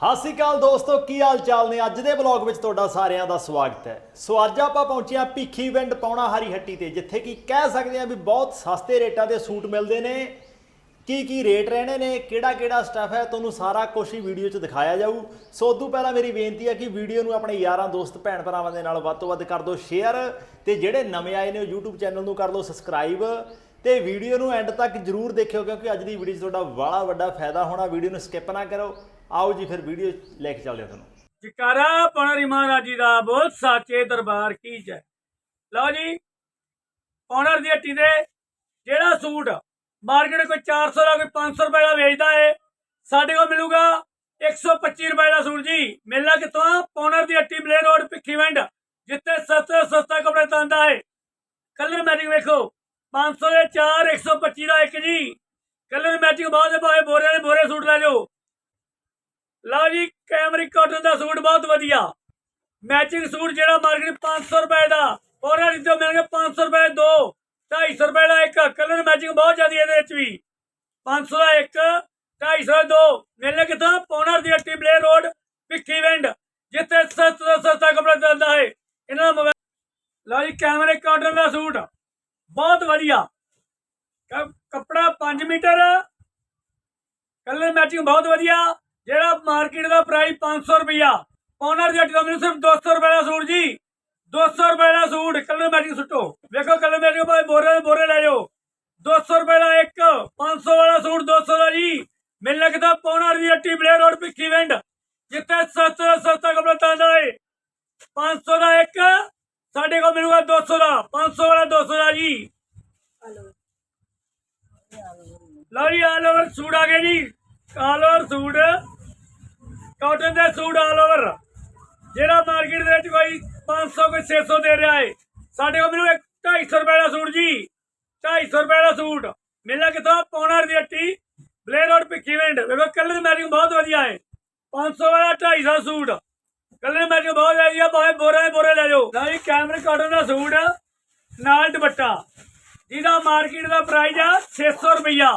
ਸਤਿ ਸ਼੍ਰੀ ਅਕਾਲ ਦੋਸਤੋ, ਕੀ ਹਾਲ ਚਾਲ ਨੇ? ਅੱਜ ਦੇ ਬਲੌਗ ਵਿੱਚ ਤੁਹਾਡਾ ਸਾਰਿਆਂ ਦਾ ਸਵਾਗਤ ਹੈ। ਸੋ ਅੱਜ ਆਪਾਂ ਪਹੁੰਚੇ ਹਾਂ ਭੀਖੀ ਵਿੰਡ ਪੌਣਾ ਹਰੀ ਹੱਟੀ ਤੇ, ਜਿੱਥੇ ਕਿ ਕਹਿ ਸਕਦੇ ਹਾਂ ਵੀ ਬਹੁਤ ਸਸਤੇ ਰੇਟਾਂ ਦੇ ਸੂਟ ਮਿਲਦੇ ਨੇ। ਕੀ ਕੀ ਰੇਟ ਰਹਿਣੇ ਨੇ, ਕਿਹੜਾ ਕਿਹੜਾ ਸਟੱਫ ਹੈ, ਤੁਹਾਨੂੰ ਸਾਰਾ ਕੁਝ ਹੀ ਵੀਡੀਓ 'ਚ ਦਿਖਾਇਆ ਜਾਊ। ਸੋ ਉਦੋਂ ਪਹਿਲਾਂ ਮੇਰੀ ਬੇਨਤੀ ਹੈ ਕਿ ਵੀਡੀਓ ਨੂੰ ਆਪਣੇ ਯਾਰਾਂ, ਦੋਸਤ, ਭੈਣ ਭਰਾਵਾਂ ਦੇ ਨਾਲ ਵੱਧ ਤੋਂ ਵੱਧ ਕਰ ਦਿਓ ਸ਼ੇਅਰ ਤੇ ਜਿਹੜੇ ਨਵੇਂ ਆਏ ਨੇ ਉਹ YouTube ਚੈਨਲ ਨੂੰ ਕਰ ਲਓ ਸਬਸਕ੍ਰਾਈਬ ਤੇ ਵੀਡੀਓ ਨੂੰ ਐਂਡ ਤੱਕ ਜਰੂਰ ਦੇਖਿਓ, ਕਿਉਂਕਿ ਅੱਜ ਦੀ ਵੀਡੀਓ 'ਚ ਤੁਹਾਡਾ ਬੜਾ ਵੱਡਾ ਫਾਇਦਾ ਹੋਣਾ, ਵੀਡੀਓ ਨੂੰ ਸਕਿਪ ਨਾ ਕਰੋ। ਆਓ ਜੀ ਫਿਰ ਵੀਡੀਓ ਲੈ ਕੇ ਚੱਲਦੇ ਹਾਂ ਤੁਹਾਨੂੰ। ਜਕਾਰਾ ਪੌਣਰੀ ਮਹਾਰਾਜ ਜੀ ਦਾ ਬਹੁਤ ਸਾਚੇ ਦਰਬਾਰ ਕੀ ਜੈ। ਲਓ ਜੀ ਪੌਣਰ ਦੀ ਹੱਟੀ ਦੇ ਜਿਹੜਾ ਸੂਟ ਮਾਰਕੀਟ ਕੋਈ 400 ਦਾ, ਕੋਈ 500 ਰੁਪਏ ਦਾ ਵੇਚਦਾ ਏ, ਸਾਡੇ ਕੋਲ ਮਿਲੂਗਾ 125 ਰੁਪਏ ਦਾ ਸੂਟ ਜੀ। ਮਿਲਣਾ ਕਿੱਥੋਂ ਆ ਪੌਣਰ ਦੀ ਹੱਟੀ ਬਲੇ ਰੋਡ ਭਿੱਖੀ ਵੰਡ, ਜਿੱਥੇ ਸਸਤੇ ਤੋਂ ਸਸਤਾ ਕੱਪੜੇ ਤਾਂਦਾ ਏ ਕਲਰ ਮੈਚਿੰਗ ਵੇਖੋ 500 ਦੇ 4 125 ਦਾ ਇੱਕ ਜੀ। ਕਲਰ ਮੈਚਿੰਗ ਬਹੁਤ ਦੇ ਭਾਵੇਂ ਬੋਰੇ ਦੇ ਬੋਰੇ ਸੂਟ ਲੈ ਜਾਓ। ਲਓ ਜੀ ਕੈਮਰਿਕ ਕਾਟਨ ਦਾ ਸੂਟ ਬਹੁਤ ਵਧੀਆ। ਮੈਚਿੰਗ ਸੂਟ ਜਿਹੜਾ ਮਾਰਕੀਟ 500 ਰੁਪਏ ਦਾ ਉਹਨਾਂ ਦੀ ਤੋਂ ਮਿਲਣਗੇ 500 ਰੁਪਏ ਦੇ ਦੋ 250 ਰੁਪਏ ਦਾ ਇੱਕ ਕਲਰ ਮੈਚਿੰਗ ਬਹੁਤ ਜ਼ਿਆਦੀ ਇਹਦੇ ਵਿੱਚ ਵੀ। 500 ਦਾ ਇੱਕ 250 ਦਾ ਦੋ ਮਿਲਣੇ ਕਿੱਥੋਂ? ਪੌਣਰ ਦੀ ਹੱਟੀ ਬਲੇ ਰੋਡ ਭਿੱਖੀ ਵਿੰਡ ਜਿੱਥੇ ਸਸਤਾ ਤੋਂ ਸਸਤਾ ਕੱਪੜਾ ਚੱਲਦਾ ਹੈ। ਇਹਨਾਂ ਦਾ ਮੋਬਾਈਲ ਲਓ ਜੀ ਕੈਮਰੇ ਕਾਟਨ ਦਾ ਸੂਟ, ਬਹੁਤ ਵਧੀਆ। ਕ- ਕੱਪੜਾ 5 ਮੀਟਰ ਕਲਰ ਮੈਚਿੰਗ ਬਹੁਤ ਵਧੀਆ। ਜਿਹੜਾ ਮਾਰਕੀਟ ਦਾ ਪ੍ਰਾਈਸ 500 ਰੁਪਇਆ ਓਨਰ ਜੱਟ ਦਾ ਮੈਨੂੰ ਸਿਰਫ 200 ਰੁਪਏ ਦਾ ਸੂਟ ਜੀ। 200 ਰੁਪਏ ਦਾ ਸੂਟ ਕਲਰ ਮੈਚਿੰਗ ਸੁੱਟੋ। ਵੇਖੋ ਕਲਰ ਮੈਚਿੰਗ ਭਾਵੇਂ ਬੋਰੇ ਦੇ ਬੋਰੇ ਲੈ ਜਾਓ। 200 ਰੁਪਏ ਦਾ ਇੱਕ 500 ਵਾਲਾ ਸੂਟ 200 ਦਾ ਜੀ। ਮੈਨੂੰ ਲੱਗਦਾ ਪੌਣਰ ਦੀ ਹੱਟੀ ਬਲੇ ਰੋਡ ਭਿੱਖੀ ਵਿੰਡ, ਜਿੱਥੇ ਸਸਤਾ ਸਸਤਾ ਕੱਪੜਾ ਤਾਂਦਾ ਹੈ 500 ਦਾ ਇੱਕ, ਸਾਡੇ ਕੋਲ ਮਿਲੂਗਾ 200 ਦਾ। 500 ਵਾਲਾ 200 ਦਾ ਜੀ। ਲਓ ਜੀ ਆਲ ਓਵਰ ਸੂਟ ਆ ਗਏ ਜੀ। All over suit. ਕਾਟਨ ਦੇ ਸੂਟ ਆਲ ਓਵਰ ਜਿਹੜਾ ਮਾਰਕੀਟ ਦੇ ਵਿੱਚ ਕੋਈ 500 ਕੋਈ 600 ਦੇ ਰਿਹਾ ਹੈ ਸਾਡੇ ਕੋਲ ਮੈਨੂੰ 250 ਰੁਪਏ ਦਾ ਸੂਟ ਜੀ। 250 ਰੁਪਏ ਦਾ ਸੂਟ ਮਿਲਣਾ ਕਿਥੋਂ ਪੌਣਰ ਦੀ ਹੱਟੀ। ਬਲੇ ਰੋਡ ਭਿੱਖੀ ਵਿੰਡ ਵੇਖੋ ਕਲਰ ਮੈਚਿੰਗ ਬਹੁਤ ਵਧੀਆ ਹੈ 500 ਵਾਲਾ 250 ਦਾ ਸੂਟ ਕਲਰ ਮੈਚਿੰਗ ਬਹੁਤ ਵਧੀਆ ਭਾਵੇਂ ਬੋਰੇ ਬੋਰੇ ਲੈ ਜਾਓ। ਲਓ ਜੀ ਕੈਮਰੇ ਕਾਟਨ ਦਾ ਸੂਟ ਨਾਲ ਦੁਪੱਟਾ। ਜਿਹਦਾ ਮਾਰਕੀਟ ਦਾ ਪ੍ਰਾਈਸ ਆ 600 ਰੁਪਈਆ।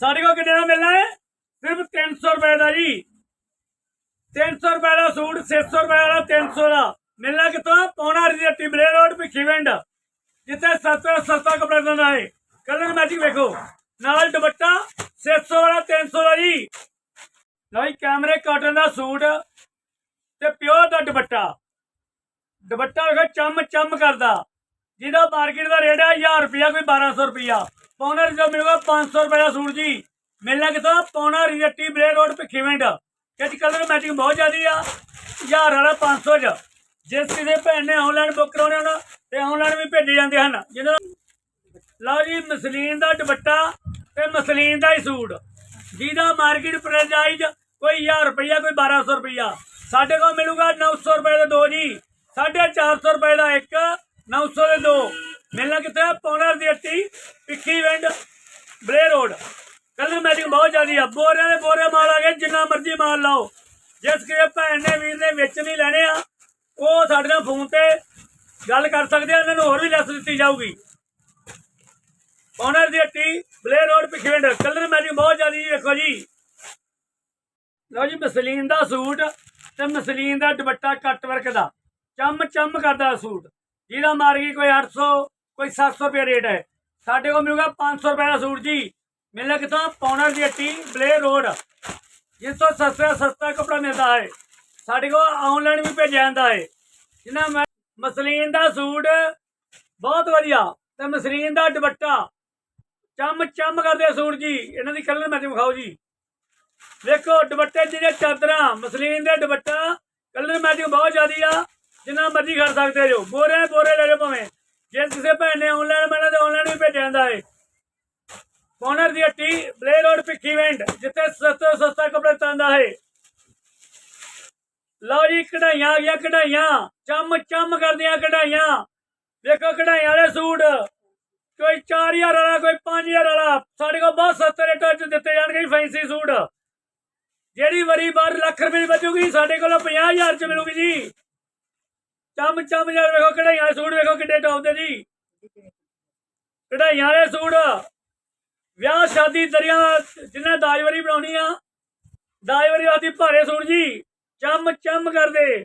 ਸਾਡੇ ਕੋਲ ਕਿੰਨੇ ਦਾ ਮਿਲਣਾ ਹੈ ਸਿਰਫ 300 ਰੁਪਏ ਦਾ ਜੀ। 300 ਰੁਪਏ ਦਾ ਸੂਟ 600 ਰੁਪਏ ਵਾਲਾ 300 ਦਾ ਮਿਲਣਾ ਕਿੱਥੋਂ? ਪੌਣਾ ਦੀ ਟਿਬਲੇ ਰੋਡ, ਭਿੱਖੀ ਵਿੰਡ ਜਿੱਥੇ ਸਸਤਾ ਸਸਤਾ ਕੱਪੜਾ ਦਿੰਦਾ ਹੈ ਕਲਰ ਮੈਚਿੰਗ ਵੇਖੋ। ਨਾਲ ਦੁਪੱਟਾ 600 ਵਾਲਾ 300 ਦਾ ਜੀ। ਲਓ ਕੈਮਰੇ ਕਾਟਨ ਦਾ ਸੂਟ ਤੇ ਪਿਓਰ ਦਾ ਦੁਪੱਟਾ। ਦੁਪੱਟਾ ਵੇਖੋ, ਚਮ ਚੰਮ ਕਰਦਾ। ਜਿਹਦਾ ਮਾਰਕੀਟ ਦਾ ਰੇਟ ਹੈ 1000 ਰੁਪਿਆ ਕੋਈ 1200 ਰੁਪਿਆ ਪੌਣਾ ਰਿਜ਼ਾ ਮਿਲੂਗਾ 500 ਰੁਪਏ ਦਾ ਸੂਟ ਜੀ। ਮਿਲਣਾ ਕਿਥੋਂ? ਪੌਣਾ ਰਿਜੱਟੀ ਬਲੇ ਰੋਡ ਕਿ ਅੱਜ ਕੱਲ੍ਹ ਕਲਰ ਮੈਚਿੰਗ ਬਹੁਤ ਜ਼ਿਆਦੀ ਆ। ਹਜ਼ਾਰ ਵਾਲਾ 500 ਚ। ਜਿਸ ਕਿਸੇ ਭੈਣ ਨੇ ਆਨਲਾਈਨ ਬੁੱਕ ਕਰਾਉਣੇ ਹੋਣ ਤੇ ਆਨਲਾਈਨ ਵੀ ਭੇਜੇ ਜਾਂਦੇ ਹਨ। ਜਿਹਨਾਂ ਲਓ ਜੀ, ਮਸਲੀਨ ਦਾ ਦੁਪੱਟਾ ਤੇ ਮਸਲੀਨ ਦਾ ਹੀ ਸੂਟ। ਜਿਹਦਾ ਮਾਰਕੀਟ ਪ੍ਰਾਈਸ ਕੋਈ 1000 ਰੁਪਈਆ, ਕੋਈ 1200 ਰੁਪਈਆ। ਸਾਡੇ ਕੋਲ ਮਿਲੂਗਾ 900 ਰੁਪਏ ਦੇ ਦੋ ਜੀ। 450 ਰੁਪਏ ਦਾ ਇੱਕ 900 ਦੇ ਦੋ। ਮਿਲਣਾ ਕਿੱਥੇ ਆ? ਦੀ ਹੱਟੀ ਪਿੱਖੀ ਵਿੰਡ ਬਲੇ ਰੋਡ। ਕਲਰ ਮੈਚਿੰਗ ਬਹੁਤ ਜ਼ਿਆਦੀ ਆ ਬੋਰਿਆਂ ਦੇ ਬੋਰੇ ਮਾਲ ਆ ਗਏ, ਜਿੰਨਾ ਮਰਜ਼ੀ ਮਾਲ ਲਾਓ। ਜਿਸ ਕਿਸੇ ਭੈਣ ਨੇ ਵੀਰ ਨੇ ਵਿੱਚ ਨਹੀਂ ਲੈਣੇ ਆ, ਉਹ ਸਾਡੇ ਨਾਲ ਫੋਨ ਤੇ ਗੱਲ ਕਰ ਸਕਦੇ ਆ, ਇਹਨਾਂ ਨੂੰ ਹੋਰ ਵੀ ਲੈਸ ਦਿੱਤੀ ਜਾਊਗੀ। ਓਨਰ ਦੀ ਹੱਟੀ ਬਲੇ ਰੋਡ ਪਿਖਵਿੰਡ ਕਲਰ ਮੈਚਿੰਗ ਬਹੁਤ ਜ਼ਿਆਦੀ ਜੀ ਵੇਖੋ ਜੀ। ਲਓ ਜੀ, ਮਸਲੀਨ ਦਾ ਸੂਟ ਤੇ ਮਸਲੀਨ ਦਾ ਦੁਪੱਟਾ ਕੱਟ ਵਰਕ ਦਾ। ਚਮ ਚੰਮ ਕਰਦਾ ਸੂਟ। ਜਿਹਦਾ ਮਾਰਗੀ ਕੋਈ 800 ਕੋਈ 700 ਰੁਪਏ ਰੇਟ ਹੈ। ਸਾਡੇ ਕੋਲ ਮਿਲੂਗਾ 500 ਰੁਪਏ ਦਾ ਸੂਟ ਜੀ। ਮਿਲਣਾ ਕਿਥੋਂ? ਪੌਣਾ ਦੀ ਹੱਟੀ ਬਲੇ ਰੋਡ। ਜਿਸ ਤੋਂ ਸਸਤਾ ਸਸਤਾ ਕਪੜਾ ਮਿਲਦਾ ਹੈ, ਸਾਡੇ ਕੋਲ ਆਨਲਾਈਨ ਵੀ ਭੇਜਿਆ ਜਾਂਦਾ ਹੈ। ਜਿਹਨਾਂ ਮੈਂ ਮਸਲੀਨ ਦਾ ਸੂਟ ਬਹੁਤ ਵਧੀਆ, ਤੇ ਮਸਲੀਨ ਦਾ ਦੁਪੱਟਾ। ਚਮ ਚਮ ਕਰਦੇ ਸੂਟ ਜੀ, ਇਹਨਾਂ ਦੀ ਕਲਰ ਮੈਚਿੰਗ ਵਿਖਾਓ ਜੀ। ਦੇਖੋ, ਦੁਪੱਟੇ ਜਿਹੜੇ ਚਾਦਰਾਂ, ਮਸਲੀਨ ਦੇ ਦੁਪੱਟਾ ਕਲਰ ਮੈਚਿੰਗ ਬਹੁਤ ਜ਼ਿਆਦੀ ਆ, ਜਿੰਨਾ ਮਰਜ਼ੀ ਕਰ ਸਕਦੇ ਜੋ ਬੋਰੇ ਬੋਰੇ ਲੈ ਲਓ ਭਾਵੇਂ। ਜੇ ਕਿਸੇ ਭੈਣ ਨੇ ਆਨਲਾਈਨ ਮੈਨਾਂ ਤੇ ਆਨਲਾਈਨ ਵੀ ਭੇਜਿਆ ਜਾਂਦਾ ਹੈ। ਕੋਨਰ ਦੀ ਹੱਟੀ ਬਲੇ ਰੋਡ ਭਿੱਖੀ ਵੈਂਡ ਜਿੱਥੇ ਸਸਤਾ ਤੋਂ ਸਸਤਾ ਕੱਪੜਾ ਤਾਂਦਾ ਹੈ ਲਓ ਜੀ, ਕਢਾਈਆਂ ਆ ਗਿਆ ਕਢਾਈਆਂ। ਚਮ ਚਮ ਕਰਦੀਆਂ ਕਢਾਈਆਂ। ਵੇਖੋ ਕਢਾਈਆਂ ਵਾਲੇ ਸੂਟ। ਕੋਈ 4000 ਵਾਲਾ, ਕੋਈ 5000 ਵਾਲਾ। ਸਾਡੇ ਕੋਲ ਬਹੁਤ ਸਸਤੇ ਰੇਟਾਂ 'ਚ ਦਿੱਤੇ ਜਾਣਗੇ ਜੀ ਫੈਂਸੀ ਸੂਟ। ਜਿਹੜੀ ਵਰੀ ਬਾਰ ਲੱਖ ਰੁਪਏ ਦੀ ਬਚੂਗੀ, ਸਾਡੇ ਕੋਲ 50000 ਚ ਮਿਲੂਗੀ ਜੀ। ਚੰਮ, ਚਮ ਯਾਰ ਵੇਖੋ ਕਢਾਈਆਂ ਸੂਟ, ਵੇਖੋ ਕਿੱਡੇ ਟੌਪ ਦੇ ਜੀ। ਕਢਾਈਆਂ ਵਾਲੇ ਸੂਟ। ਵਿਆਹ ਸ਼ਾਦੀ ਦਰਿਆ ਜਿੰਨੇ ਦਾਜਵਰੀ ਬਣਾਉਣੀ ਆ ਦਾਈ ਵਾਰੀ ਆਦੀ ਭਾਰੇ ਸੂਟ ਜੀ, ਚੰਮ ਚੰਮ ਕਰਦੇ।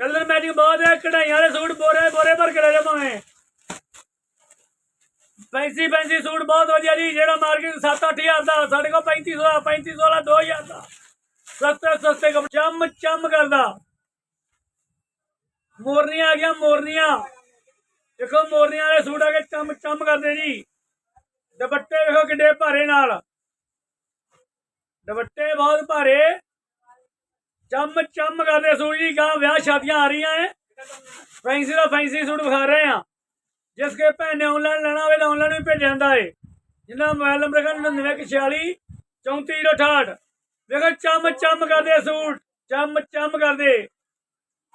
ਕਲਰ ਮੈਚਿੰਗ ਬਹੁਤ ਹੈ ਕਢਾਈਆਂ ਵਾਲੇ ਸੂਟ ਬੋਰੇ ਬੋਰੇ ਭਰ ਕੇ ਲੈ ਜਾ ਭਾਵੇਂ ਫੈਂਸੀ ਸੂਟ ਬਹੁਤ ਵਧੀਆ ਜੀ, ਜਿਹੜਾ ਮਾਰਕੀਟ 7-8000 ਦਾ, ਸਾਡੇ ਕੋਲ 3500 ਦਾ 3500 ਵਾਲਾ 2000 ਦਾ। ਸਸਤੇ ਸਸਤੇ ਕੱਪੜੇ, ਚਮ, ਚੰਮ ਕਰਦਾ। ਮੋਰਨੀਆਂ ਆ ਗਿਆ ਮੋਰਨੀਆਂ। ਦੇਖੋ, ਮੋਰਨੀਆਂ ਵਾਲੇ ਸੂਟ ਆ ਕੇ ਚੰਮ ਚੰਮ ਕਰਦੇ ਜੀ। ਦੁਪੱਟੇ ਵੇਖੋ ਕਿੱਡੇ ਭਾਰੇ ਨਾਲ। ਦੁਪੱਟੇ ਬਹੁਤ ਭਾਰੇ। ਚੰਮ ਚੰਮ ਕਰਦੇ ਸੂਟ ਜੀ ਗਾਂ ਵਿਆਹ ਸ਼ਾਦੀਆਂ ਆ ਰਹੀਆਂ ਐ ਫੈਂਸੀ ਦਾ ਫੈਂਸੀ ਸੂਟ ਵਿਖਾ ਰਹੇ ਆ ਜਿਸ ਕੇ ਭੈਣ ਨੇ ਆਨਲਾਈਨ ਲੈਣਾ ਹੋਵੇ ਤਾਂ ਆਨਲਾਈਨ ਵੀ ਭੇਜਿਆ ਜਾਂਦਾ ਏ। ਜਿੰਨਾ ਮੋਬਾਈਲ ਨੰਬਰ ਹੈ 9946 3468 ਵੇਖੋ ਚਮ ਚੰਮ ਕਰਦੇ ਸੂਟ ਚਮ ਚਮ ਕਰਦੇ।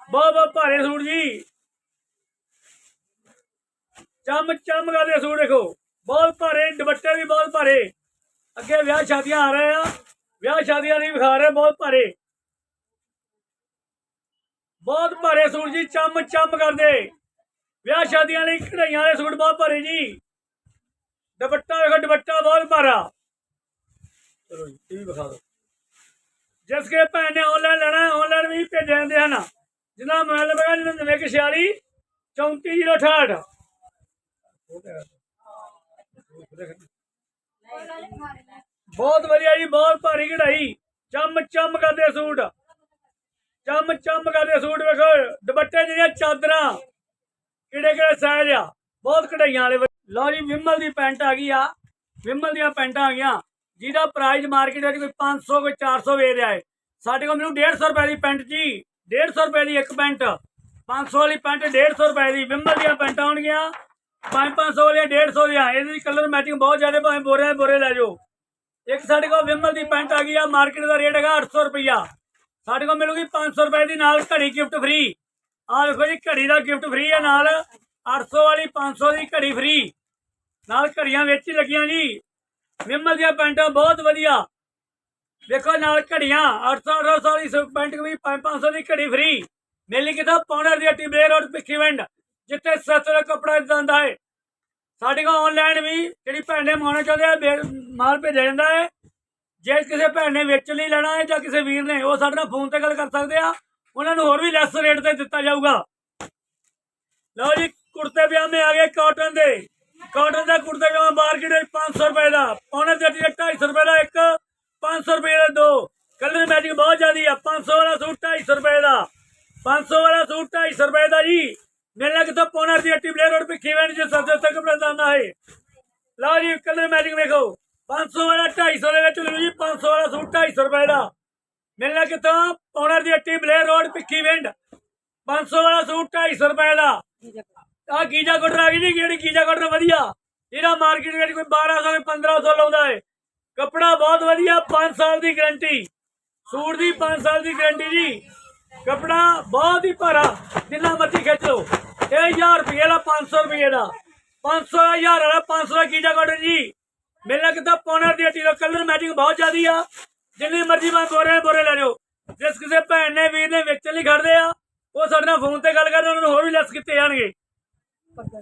ਬਹੁਤ ਬਹੁਤ ਭਾਰੇ ਸੂਟ ਜੀ। ਚਮ ਚੰਮ ਕਰਦੇ ਸੂਟ ਦੇਖੋ ਬਹੁਤ ਭਾਰੇ, ਦੁਪੱਟੇ ਵੀ ਬਹੁਤ ਭਾਰੇ। ਅੱਗੇ ਵਿਆਹ ਸ਼ਾਦੀਆਂ ਆ ਰਹੇ ਆ। ਵਿਆਹ ਸ਼ਾਦੀਆਂ ਲਈ ਵਿਖਾ ਰਹੇ ਬਹੁਤ ਭਾਰੇ। ਬਹੁਤ ਭਾਰੇ ਸੂਟ ਜੀ, ਚਮ ਚਮ ਕਰਦੇ। ਵਿਆਹ ਸ਼ਾਦੀਆਂ ਲਈ ਕਢਾਈਆਂ ਵਾਲੇ ਸੂਟ ਬਹੁਤ ਭਾਰੇ ਜੀ। ਦੁਪੱਟਾ ਵੇਖੋ, ਦੁਪੱਟਾ ਬਹੁਤ ਭਾਰਾ। ਚਲੋ ਜੀ, ਇਹ ਵੀ ਵਿਖਾ ਦਿਓ। ਜਿਸ ਕੇ ਭੈਣ ਨੇ ਆਨਲਾਈਨ ਲੈਣਾ ਹੈ ਆਨਲਾਈਨ ਵੀ ਭੇਜ ਜਾਂਦੇ ਹਨ। ਜਿਹਦਾ ਮੋਬਾਈਲ ਨੰਬਰ ਹੈ 9946 3468 ਬਹੁਤ ਵਧੀਆ ਜੀ, ਬਹੁਤ ਭਾਰੀ ਕਢਾਈ। ਚਮ ਚਮ ਕਰਦੇ ਸੂਟ। ਚਮ ਚਮ ਕਰਦੇ ਸੂਟ ਵੇਖੋ, ਦੁਪੱਟੇ ਜਿਹੜੀਆਂ ਚਾਦਰਾਂ, ਕਿਹੜੇ ਕਿਹੜੇ ਸਾਈਜ਼ ਆ। ਬਹੁਤ ਕਢਾਈਆਂ ਵਾਲੇ ਲਓ ਜੀ, ਵਿਮਲ ਦੀ ਪੈਂਟ ਆ ਗਈ ਆ। ਵਿਮਲ ਦੀਆਂ ਪੈਂਟਾਂ ਆ ਗਈਆਂ। ਜਿਹਦਾ ਪ੍ਰਾਈਸ ਮਾਰਕੀਟ ਵਿੱਚ ਕੋਈ 500 ਕੋਈ 400 ਵੇ ਰਿਹਾ ਹੈ। ਸਾਡੇ ਕੋਲ ਮੈਨੂੰ 150 ਰੁਪਏ ਦੀ ਪੈਂਟ ਜੀ। 150 ਰੁਪਏ ਦੀ ਇੱਕ ਪੈਂਟ। 500 ਵਾਲੀ ਪੈਂਟ 150 ਰੁਪਏ ਦੀ। ਵਿਮਲ ਦੀਆਂ ਪੈਂਟਾਂ ਹੋਣਗੀਆਂ 5-500 ਵਾਲੀਆਂ 150 ਦੀਆਂ ਇਹਦੇ ਦੀ ਕਲਰ ਮੈਚਿੰਗ ਬਹੁਤ ਜ਼ਿਆਦਾ, ਭਾਵੇਂ ਬੋਰੇ ਦੇ ਬੋਰੇ ਲੈ ਜਾਓ। ਇੱਕ ਸਾਡੇ ਕੋਲ ਵਿਮਲ ਦੀ ਪੈਂਟ ਆ ਗਈ ਆ ਮਾਰਕੀਟ ਦਾ ਰੇਟ ਹੈਗਾ 800 ਰੁਪਈਆ। ਸਾਡੇ ਕੋਲ ਮਿਲੂਗੀ 500 ਰੁਪਏ ਦੀ ਨਾਲ ਘੜੀ ਗਿਫਟ ਫ੍ਰੀ ਆਹ ਦੇਖੋ ਜੀ, ਘੜੀ ਦਾ ਗਿਫਟ ਫ੍ਰੀ ਹੈ ਨਾਲ। 800 ਵਾਲੀ 500 ਦੀ ਘੜੀ ਫ੍ਰੀ ਨਾਲ ਘੜੀਆਂ ਵਿੱਚ ਹੀ ਲੱਗੀਆਂ ਜੀ। ਵਿਮਲ ਦੀਆਂ ਪੈਂਟਾਂ ਬਹੁਤ ਵਧੀਆ। ਵੇਖੋ ਨਾਲ ਘੜੀਆਂ 800 800 ਵਾਲੀ ਸ- ਪੈਂਟ ਵੀ 500 ਦੀ ਘੜੀ ਫ੍ਰੀ ਮੇਲੀ ਕਿਥਾ? ਪੌਂਡਰ ਦੀ ਹੱਟੀ ਬਲੇਰ ਰੋਡ ਪਿੱਖੀਵਿੰਡ ਜਿੱਥੇ ਸਸਤਾ ਕੱਪੜਾ ਦਿੰਦਾ ਹੈ। ਸਾਡੇ ਕੋਲ ਆਨਲਾਈਨ ਵੀ ਜਿਹੜੀ ਭੈਣ ਨੇ ਮੰਗਾਉਣਾ ਚਾਹੁੰਦੇ ਆ ਮਾਲ ਭੇਜਿਆ ਜਾਂਦਾ ਹੈ। ਜੇ ਕਿਸੇ ਭੈਣ ਨੇ ਵੇਚਣ ਲਈ ਲੈਣਾ ਹੈ ਜਾਂ ਕਿਸੇ ਵੀਰ ਨੇ, ਉਹ ਸਾਡੇ ਨਾਲ ਫੋਨ ਤੇ ਗੱਲ ਕਰ ਸਕਦੇ ਆ। ਉਹਨਾਂ ਨੂੰ ਹੋਰ ਵੀ ਲੈਸ ਰੇਟ ਤੇ ਦਿੱਤਾ ਜਾਊਗਾ। ਲਓ ਜੀ, ਕੁੜਤੇ ਪਜਾਮੇ ਆ ਗਏ ਕਾਟਨ ਦੇ। ਕਾਟਨ ਦਾ ਕੁੜਤਾ ਪਜਾਮਾ ਮਾਰਕੀਟ ਵਿੱਚ 500 ਰੁਪਏ ਦਾ। ਪੌਣੇ ਜੱਟੀ ਦਾ 250 ਰੁਪਏ ਦਾ ਇੱਕ 500 ਰੁਪਏ ਦਾ ਦੋ। ਕਲਰ ਮੈਚਿੰਗ ਬਹੁਤ ਜ਼ਿਆਦੀ ਆ। 500 ਵਾਲਾ ਸੂਟ 250 ਰੁਪਏ ਦਾ। 500 ਵਾਲਾ ਸੂਟ 250 ਰੁਪਏ ਦਾ ਜੀ। ਮੇਲਾ ਕਿਤੋਂ ਪੌਣਾ ਦੀ ਹੱਟੀ ਬਲੇਰ ਰੋਡ ਪਿੱਖੀ ਵੈਣ ਜੇ ਸਬਜ਼ੇ ਤੱਕ ਪ੍ਰਦਾਨਾ ਹੈ ਲਓ ਜੀ ਕਲਰ ਮੈਚਿੰਗ ਵੇਖੋ। 500 ਵਾਲਾ 250 ਦੇ ਵਿੱਚ ਮਿਲੂ ਜੀ 500 ਵਾਲਾ ਸੂਟ 250 ਰੁਪਏ ਦਾ। ਮਿਲਣਾ ਕਿਤੋਂ ਪੌਣਾ ਦੀ ਹੱਟੀ ਬਲੇਰ ਰੋਡ ਪਿੱਖੀ ਵਿੰਡ 500 ਵਾਲਾ ਸੂਟ 250 ਰੁਪਏ ਦਾ। ਆ ਗੀਜਾ ਕੋਟਰ ਆ ਗਈ ਜੀ, ਜਿਹੜੀ ਗੀਜਾ ਕੋਟਰ ਵਧੀਆ। ਇਹਦਾ ਮਾਰਕੀਟ ਵਿੱਚ ਕੋਈ 1200 ਕੋਈ 1500 ਲਾਉਂਦਾ ਹੈ ਕੱਪੜਾ ਬਹੁਤ ਵਧੀਆ 5 ਸਾਲ ਦੀ ਗਾਰੰਟੀ ਸੂਟ ਦੀ 5 ਸਾਲ ਦੀ ਗਾਰੰਟੀ ਜੀ। ਕੱਪੜਾ ਬਹੁਤ ਹੀ ਭਾਰਾ, ਜਿੰਨਾ ਮਰਜ਼ੀ ਖਿੱਚ ਲਓ। ਇਹ 1000 ਰੁਪਏ ਦਾ 500 ਰੁਪਏ ਦਾ। 500 1000 ਵਾਲਾ 500 ਦਾ ਗੀਜਾ ਕੋਟਰ ਜੀ ਮੇਲਾ ਕਿਤਾ ਪੌਣਾ ਦੀ ਹੱਟੀ ਦਾ ਕਲਰ ਮੈਚਿੰਗ ਬਹੁਤ ਜ਼ਿਆਦੀ ਆ। ਜਿੰਨੀ ਮਰਜ਼ੀ ਮੈਂ ਬੋਰੇ ਬੋਰੇ ਲੈ ਲਿਓ। ਜਿਸ ਕਿਸੇ ਭੈਣ ਨੇ, ਵੀਰ ਨੇ ਵਿੱਚ ਲਈ ਖੜਦੇ ਆ, ਉਹ ਸਾਡੇ ਨਾਲ ਫੋਨ ਤੇ ਗੱਲ ਕਰਦੇ ਉਹਨਾਂ ਨੂੰ ਹੋਰ ਵੀ ਲੈਸ ਕੀਤੇ ਜਾਣਗੇ।